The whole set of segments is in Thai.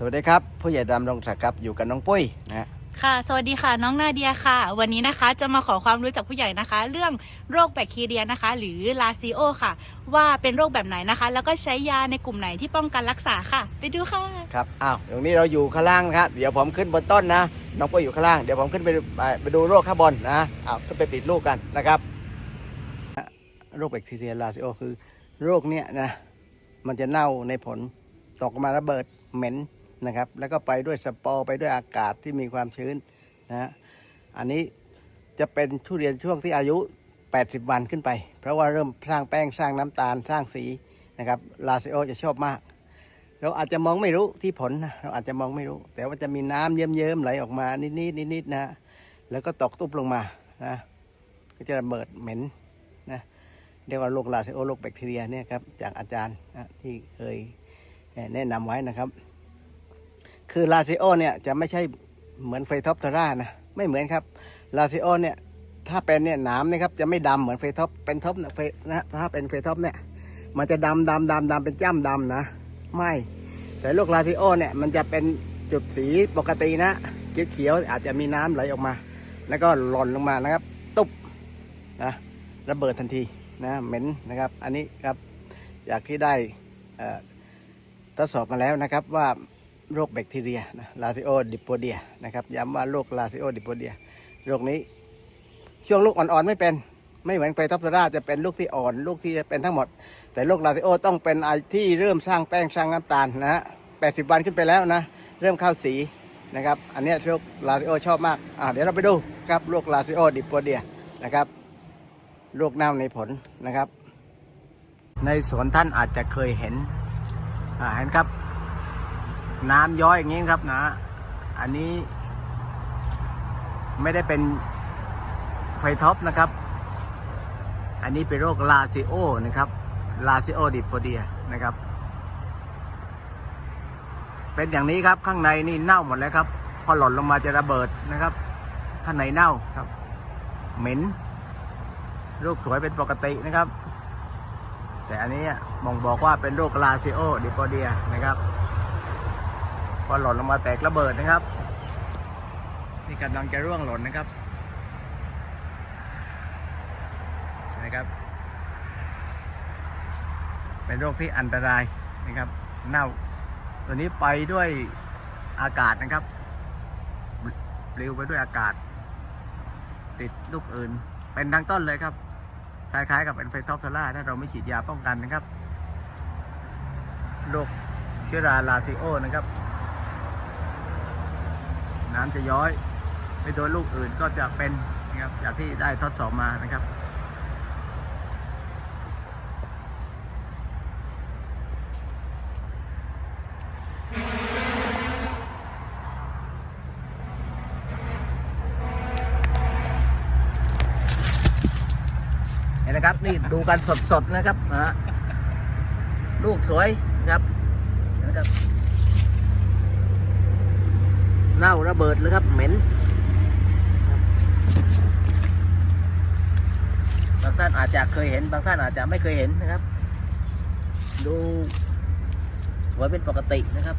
สวัสดีครับ ผู้ใหญ่ดำรงศักดิ์ครับอยู่กับน้องปุ้ยนะฮะค่ะ สวัสดีค่ะน้องนาเดียค่ะ วันนี้นะคะจะมาขอความรู้จากผู้ใหญ่นะคะ เรื่องโรคแบคทีเรียนะคะ หรือลาซิโอค่ะ ว่าเป็นโรคแบบไหนนะคะ แล้วก็ใช้ยาในกลุ่มไหนที่ป้องกันรักษาค่ะ ไปดูค่ะครับอ้าวตรงนี้เราอยู่ข้างล่างนะครับเดี๋ยวผมขึ้นบนต้นนะน้องปุ้ยอยู่ข้างล่างเดี๋ยวผมขึ้นไปไปไปดูโรคข้างบนนะอ้าวขึ้นไปปิดลูกกันนะครับโรคแบคทีเรียลาซิโอคือ โรคเนี้ยนะมันจะเน่าในผลตกมาระเบิดเหม็น นะครับ แล้วก็ไปด้วยสปอร์ไปด้วยอากาศที่มีความชื้นนะฮะอันนี้จะเป็นทุเรียนช่วงที่อายุ 80 วันขึ้นไป เพราะว่าเริ่มสร้างแป้งสร้างน้ำตาลสร้างสีนะครับลาซิโอจะชอบมาก เราอาจจะมองไม่รู้ที่ผลนะเราอาจจะมองไม่รู้ แต่ว่าจะมีน้ำเยิ้มๆไหลออกมานิดๆนิดๆนะ แล้วก็ตกตุ๊บลงมานะก็จะระเบิดเหม็นนะเรียกว่าโรคลาซิโอโรคแบคทีเรียเนี่ยครับจากอาจารย์นะที่เคยแนะนำไว้นะครับ คือลาซิโอเนี่ยจะไม่ใช่เหมือนไฟท็อปทาร่านะไม่เหมือนครับลาซิโอเนี่ยถ้าเป็นเนี่ยหนามนะครับจะไม่ดำเหมือนไฟท็อปเป็นท็อปนะไฟนะถ้าเป็นไฟท็อปเนี่ยมันจะดำดำดำดำเป็นจ้ำดำนะ ไม่ แต่ลูกลาซิโอเนี่ยมันจะเป็นจุดสีปกตินะเขียวๆอาจจะมีน้ำไหลออกมา แล้วก็หล่นลงมานะครับ ตุ๊บนะระเบิดทันทีนะเหม็นนะครับ อันนี้ครับจากที่ได้ทดสอบมาแล้วนะครับว่า โรคแบคทีเรียนะลาซิโอดิโปเดียนะครับย้ำว่าโรคลาซิโอดิโปเดียโรคนี้ช่วงลูกอ่อนๆไม่เป็น ไม่เหมือนไฟท็อปซาร่าจะเป็นลูกที่อ่อน ลูกที่จะเป็นทั้งหมด แต่โรคลาซิโอต้องเป็นไอที่เริ่มสร้างแป้งสร้างน้ำตาลนะฮะ80วันขึ้นไปแล้วนะ เริ่มเข้าสีนะครับ อันนี้โรคลาซิโอชอบมากอ่าเดี๋ยวเราไปดูครับโรคลาซิโอดิโปเดียนะครับโรคเน่าในผลนะครับ ในสวนท่านอาจจะเคยเห็นอ่าเห็นครับ น้ำย้อยอย่างนี้ครับนะ อันนี้ ไม่ได้เป็นไฟท็อปนะครับ อันนี้เป็นโรคลาซิโอนะครับลาซิโอดิโปเดียนะครับ เป็นอย่างนี้ครับข้างในนี่เน่าหมดแล้วครับ พอหล่นลงมาจะระเบิดนะครับ ข้างในเน่าครับ เหม็นลูกสวยเป็นปกตินะครับ แต่อันนี้มองบอกว่าเป็นโรคลาซิโอดิโปเดียนะครับ พอหล่นลงมาแตกระเบิดนะครับ นี่กำลังจะร่วงหล่นนะครับนะครับ เป็นโรคที่อันตรายนะครับเน่าตัวนี้ไปด้วยอากาศนะครับปลิวไปด้วยอากาศ ติดลูกอื่น เป็นทั้งต้นเลยครับ คล้ายๆกับเป็นไฟท็อปซาร่าถ้าเราไม่ฉีดยาป้องกันนะครับโรคเชื้อราลาซิโอนะครับ น้ำจะย้อยไปโดนลูกอื่นก็จะเป็นนะครับจากที่ได้ทดสอบมานะครับเห็นนะครับนี่ดูกันสดๆนะครับนะลูกสวยนะครับเห็นะครับ เน่าระเบิดเลยครับเหม็นบางท่านอาจจะเคยเห็น บางท่านอาจจะไม่เคยเห็นนะครับ ดูสวเป็นปกตินะครับ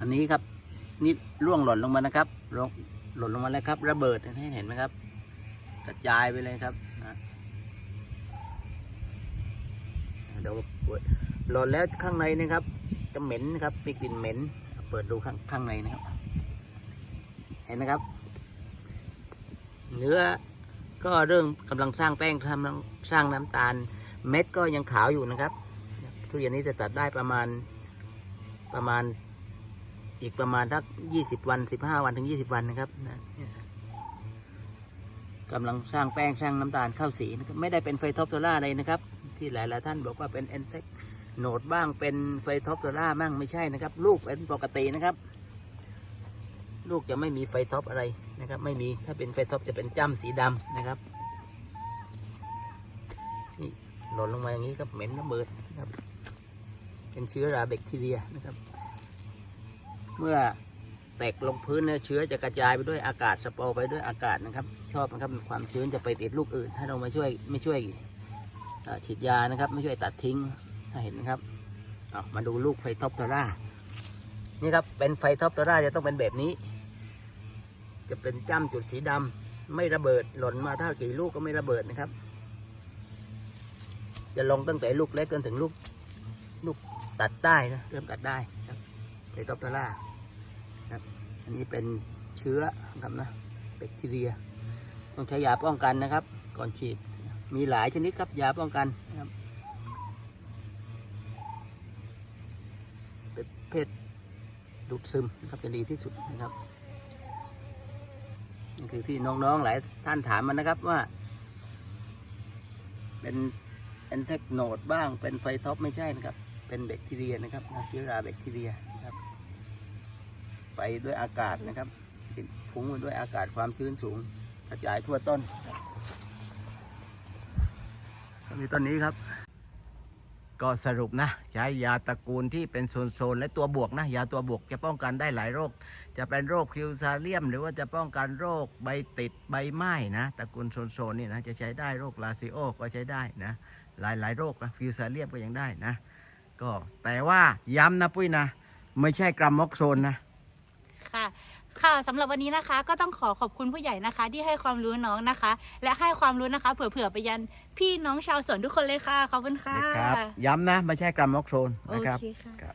อันนี้ครับนี่ร่วงหล่นลงมานะครับหล่นลงมาแล้วครับ ระเบิดให้เห็นไหมครับ กระจายไปเลยครับนะเดี๋ยว หล่นแล้วข้างในนะครับ จะเหม็นนะครับมีกลิ่นเหม็น เปิดดูข้างข้างในนะครับ เห็นนะครับ เนื้อก็เริ่มกำลังสร้างแป้งทำสร้างน้ำตาล เม็ดก็ยังขาวอยู่นะครับทุเรียนนี้จะตัดได้ประมาณประมาณอีกประมาณทักยี่สิบวันสิบห้าวันถึงยี่สิบวันนะครับนะกำลังสร้างแป้งสร้างน้ำตาลเข้าสีนะครับไม่ได้เป็นไฟท็อปโซล่าเลยนะครับ ที่หลาย ๆ ท่านบอกว่าเป็นเอนเทค โหนดบ้างเป็นไฟท็อปโซล่าบ้างไม่ใช่นะครับ ลูกเป็นปกตินะครับ ลูกจะไม่มีไฟท็อปอะไรนะครับ ไม่มีถ้าเป็นไฟท็อปจะเป็นจ้ำสีดำนะครับนี่หล่นลงมาอย่างนี้ครับเหม็นระเบิดนะครับ เป็นเชื้อราแบคทีเรียนะครับ เมื่อแตกลงพื้นเนี่ยเชื้อจะกระจายไปด้วยอากาศสปอร์ไปด้วยอากาศนะครับ ชอบนะครับความชื้นจะไปติดลูกอื่น ถ้าเราไม่ช่วยไม่ช่วยฉีดยานะครับ ไม่ช่วยตัดทิ้ง เห็นนะครับเอามาดูลูกไฟท็อปโตรานี่ครับเป็นไฟท็อปโตราจะต้องเป็นแบบนี้ จะเป็นจ้ำจุดสีดำไม่ระเบิดหล่นมาถ้ากี่ลูกก็ไม่ระเบิดนะครับ จะลงตั้งแต่ลูกเล็กจนถึงลูกลูกตัดได้นะเริ่มตัดได้ครับไฟท็อปโตราครับอันนี้เป็นเชื้อครับนะแบคทีเรียต้องใช้ยาป้องกันนะครับ ก่อนฉีดมีหลายชนิดครับยาป้องกันนะครับ เป็นเพศดูดซึมนะครับจะดีที่สุดนะครับนี่คือที่น้องๆหลายท่านถามมานะครับว่า เป็นเป็นเทคโนดบ้างเป็นไฟท็อปไม่ใช่นะครับ เป็นแบคทีเรียนะครับเชื้อราแบคทีเรียนะครับ ไปด้วยอากาศนะครับฟุ้งไปด้วยอากาศความชื้นสูงกระจายทั่วต้นมีต้นนี้ครับ ก็สรุปนะใช้ยาตระกูลที่เป็นโซนๆและตัวบวกนะยาตัวบวกจะป้องกันได้หลายโรค จะเป็นโรคคิวซาเลียม หรือว่าจะป้องกันโรคใบติดใบไหม้นะตระกูลโซนๆนี่นะจะใช้ได้โรคลาซิโอก็ใช้ได้นะหลายๆโรคนะคิวซาเลียมก็ยังได้นะก็แต่ว่าย้ำนะปุ้ยนะ ไม่ใช่กรัมม็อกโซนนะค่ะ ค่ะสำหรับวันนี้นะคะก็ต้องขอขอบคุณผู้ใหญ่นะคะ ที่ให้ความรู้น้องนะคะ และให้ความรู้นะคะ เผื่อๆไปยันพี่น้องชาวสวนทุกคนเลยค่ะขอบคุณค่ะ นะครับ ย้ำนะ ไม่ใช่กรัมม็อกโซนโอนะครับเคค่ะครับ